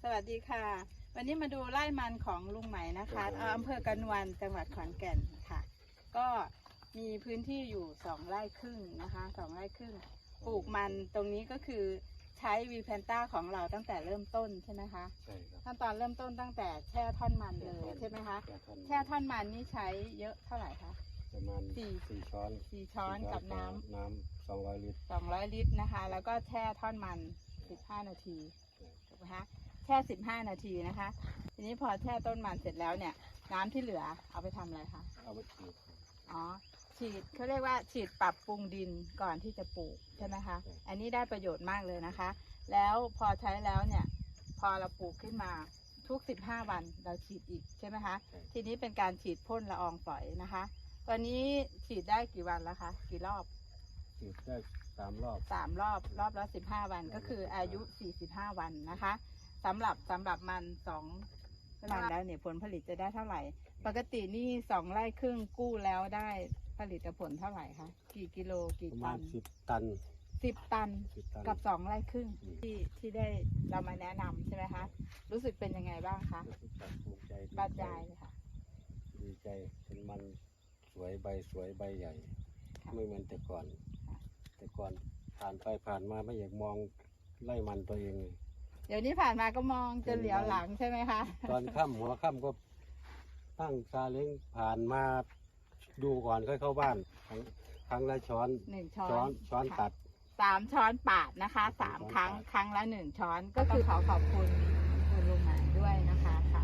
สวัสดีค่ะ วันนี้มาดูไร่มันของลุงไหมนะคะเอ่ออำเภอกระนวนจังหวัดขอนแก่นค่ะ ก็มีพื้นที่อยู่สองไร่ครึ่งนะคะสองไร่ครึ่งปลูกมันตรงนี้ก็คือใช้วีแพนต้าของเราตั้งแต่เริ่มต้นใช่ไหมคะใช่ครับขั้นตอนเริ่มต้นตั้งแต่แช่ท่อนมันเลยใช่ไหมคะแช่ท่อนแช่ท่อนมันนี่ใช้เยอะเท่าไหร่คะประมาณสี่สี่ช้อนสี่ช้อนกับน้ำน้ำสองร้อยลิตร200ลิตรนะคะ แล้วก็แช่ท่อนมัน15นาทีถูกไหมคะ แช่15นาทีนะคะ ทีนี้พอแช่ต้นมันเสร็จแล้วเนี่ย น้ำที่เหลือเอาไปทำอะไรคะเอาไปฉีดอ๋อฉีดเขาเรียกว่าฉีดปรับปรุงดินก่อนที่จะปลูกใช่ไหมคะอันนี้ได้ประโยชน์มากเลยนะคะ แล้วพอใช้แล้วเนี่ยพอเราปลูกขึ้นมาทุก 15 วันเราฉีดอีกใช่ไหมคะใช่ทีนี้เป็นการฉีดพ่นละอองฝอยนะคะตอนนี้ฉีดได้กี่วันแล้วคะ กี่รอบฉีดได้สามรอบสามรอบรอบละสิบห้าวันก็คืออายุสี่สิบห้าวันนะคะ สำหรับสำหรับมันสองวันแล้วเนี่ยผลผลิตจะได้เท่าไหร่ ปกตินี่สองไร่ครึ่งกู้แล้วได้ผลิตผลเท่าไหร่คะกี่กิโลกี่ประตัมาณนสิบตันสิบตันสิบตัน กับสองไร่ครึ่งอืม ที่ที่ได้เรามาแนะนำใช่ไหมคะรู้สึกเป็นยังไงบ้างคะรู้สึกภูมิใจดีบรรยายเลยค่ะ ดีใจเป็นมันสวยใบสวยใบใหญ่ ค่ะไม่เหมือนแต่ก่อน ค่ะ แต่ก่อนผ่านไปผ่านมาไม่อยากมองไล่มันตัวเองเลย เดี๋ยวนี้ผ่านมาก็มองจนเหลียวหลังใช่ไหมคะ ตอนค่ำหัวค่ำก็ตั้งซาเล้งผ่านมาดูก่อนค่อยเข้าบ้านครั้งละช้อนหนึ่งช้อนช้อนค่ะ ตัด สามช้อนปาดนะคะสามครั้งครั้งละหนึ่งช้อนก็คือขอขอบคุณคุณลุงหมาด้วยนะคะค่ะ